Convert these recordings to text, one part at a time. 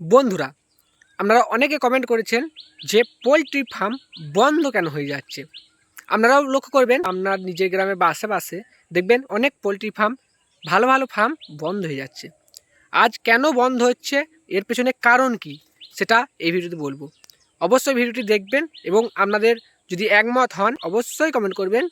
বন্ধুরা, আপনারা অনেকে কমেন্ট করেছেন যে পোলট্রি ফার্ম বন্ধ কেন হয়ে যাচ্ছে। আপনারাও লক্ষ্য করবেন, আপনার নিজের গ্রামে বা আশেপাশে দেখবেন অনেক পোলট্রি ফার্ম ভালো ভালো ফার্ম বন্ধ হয়ে যাচ্ছে। আজ কেন বন্ধ হচ্ছে, এর পেছনে কারণ কি, সেটা এই ভিডিওতে বলব। অবশ্যই ভিডিওটি দেখবেন এবং আপনাদের যদি একমত হন, অবশ্যই কমেন্ট করবেন।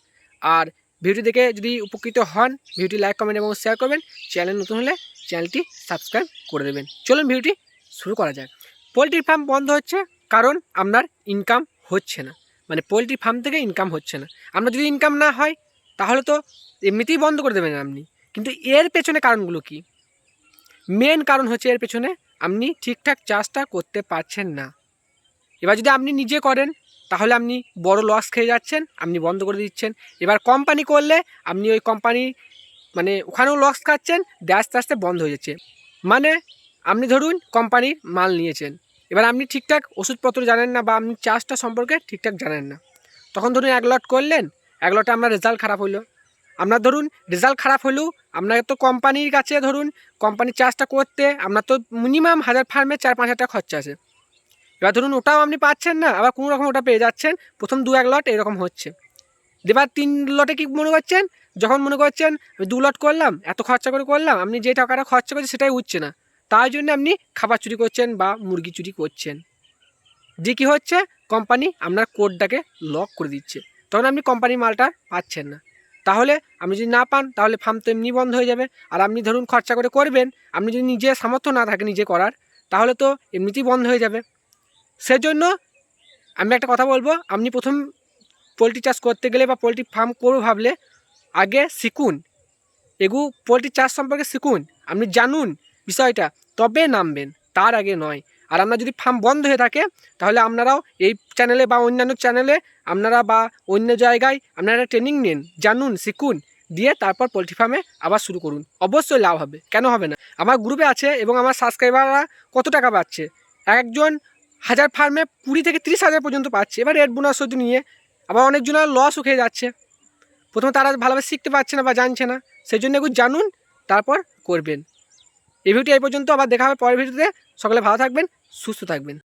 আর ভিডিও দেখে যদি উপকৃত হন, ভিডিওটি লাইক কমেন্ট এবং শেয়ার করবেন। চ্যানেল নতুন হলে চ্যানেলটি সাবস্ক্রাইব করে দেবেন। চলুন ভিডিওটি শুরু করা যাক পোলট্রি ফার্ম বন্ধ হচ্ছে কারণ আপনার ইনকাম হচ্ছে না। মানে পোলট্রি ফার্ম থেকে ইনকাম হচ্ছে না। আপনার যদি ইনকাম না হয়, তাহলে তো এমনিতেই বন্ধ করে দেবেন আপনি। কিন্তু এর পেছনে কারণগুলো কি? মেন কারণ হচ্ছে এর পেছনে আপনি ঠিকঠাক চাষটা করতে পারছেন না। এবার যদি আপনি নিজে করেন, তাহলে আপনি বড় লস খেয়ে যাচ্ছেন, আপনি বন্ধ করে দিচ্ছেন। এবার কোম্পানি করলে আপনি ওই কোম্পানি মানে ওখানেও লস খাচ্ছেন আস্তে আস্তে বন্ধ হয়ে যাচ্ছে। মানে আপনি ধরুন কোম্পানির মাল নিয়েছেন। এবার আপনি ঠিকঠাক ওষুধপত্র জানেন না বা আপনি চাষটা সম্পর্কে ঠিকঠাক জানেন না। তখন ধরুন এক লট করলেন, এক লটে আপনার রেজাল্ট খারাপ হলো। আপনার ধরুন রেজাল্ট খারাপ হলেও আপনার তো কোম্পানির কাছে ধরুন কোম্পানির চাষটা করতে আপনার তো মিনিমাম হাজার ফার্মে চার পাঁচ হাজার টাকা খরচা আছে। এবার ধরুন ওটাও আপনি পাচ্ছেন না, আবার কোনো রকম ওটা পেয়ে যাচ্ছেন, প্রথম দু এক লট এরকম হচ্ছে। এবার তিন লটে কি মনে করছেন? যখন মনে করছেন, আমি দু লট করলাম, এত খরচা করে করলাম, আপনি যে টাকাটা খরচা করছেন সেটাই উঠছে না। তাই জন্য আপনি খাবার চুরি করছেন বা মুরগি চুরি করছেন। যে কী হচ্ছে? কোম্পানি আপনার কোডটাকে লক করে দিচ্ছে। তখন আপনি কোম্পানির মালটা পাচ্ছেন না। তাহলে আপনি যদি না পান, তাহলে ফার্ম তো এমনি বন্ধ হয়ে যাবে। আর আপনি ধরুন খরচা করে করবেন, আপনি যদি নিজে সামর্থ্য না থাকে নিজে করার, তাহলে তো এমনিতেই বন্ধ হয়ে যাবে। সেজন্য আমি একটা কথা বলব, আপনি প্রথম পোলট্রি চাষ করতে গেলে বা পোলট্রি ফার্ম করব ভাবলে আগে শিখুন। এগু পোলট্রি চাষ সম্পর্কে শিখুন। আপনি জানুন বিষয়টা তবে নামবেন, তার আগে নয়। আর আপনার যদি ফার্ম বন্ধ হয়ে থাকে, তাহলে আপনারাও এই চ্যানেলে বা অন্যান্য চ্যানেলে আপনারা বা অন্য জায়গায় আপনারা ট্রেনিং নিন, জানুন, শিখুন, দিয়ে তারপর পোলট্রি ফার্মে আবার শুরু করুন। অবশ্যই লাভ হবে, কেন হবে না? আমার গ্রুপে আছে এবং আমার সাবস্ক্রাইবাররা কত টাকা পাচ্ছে? একজন হাজার ফার্মে কুড়ি থেকে তিরিশ হাজার পর্যন্ত পাচ্ছে। এবার রেড বোনাস শুধু নিয়ে আবার অনেকজনের লসও খেয়ে যাচ্ছে। প্রথমে তারা ভালোভাবে শিখতে পারছে না বা জানছে না সেই জন্য এগুলো জানুন, তারপর করবেন। এই ভিডিওটি এই পর্যন্ত আবার দেখা হবে পরের ভিডিওতে। সকলে ভালো থাকবেন সুস্থ থাকবেন।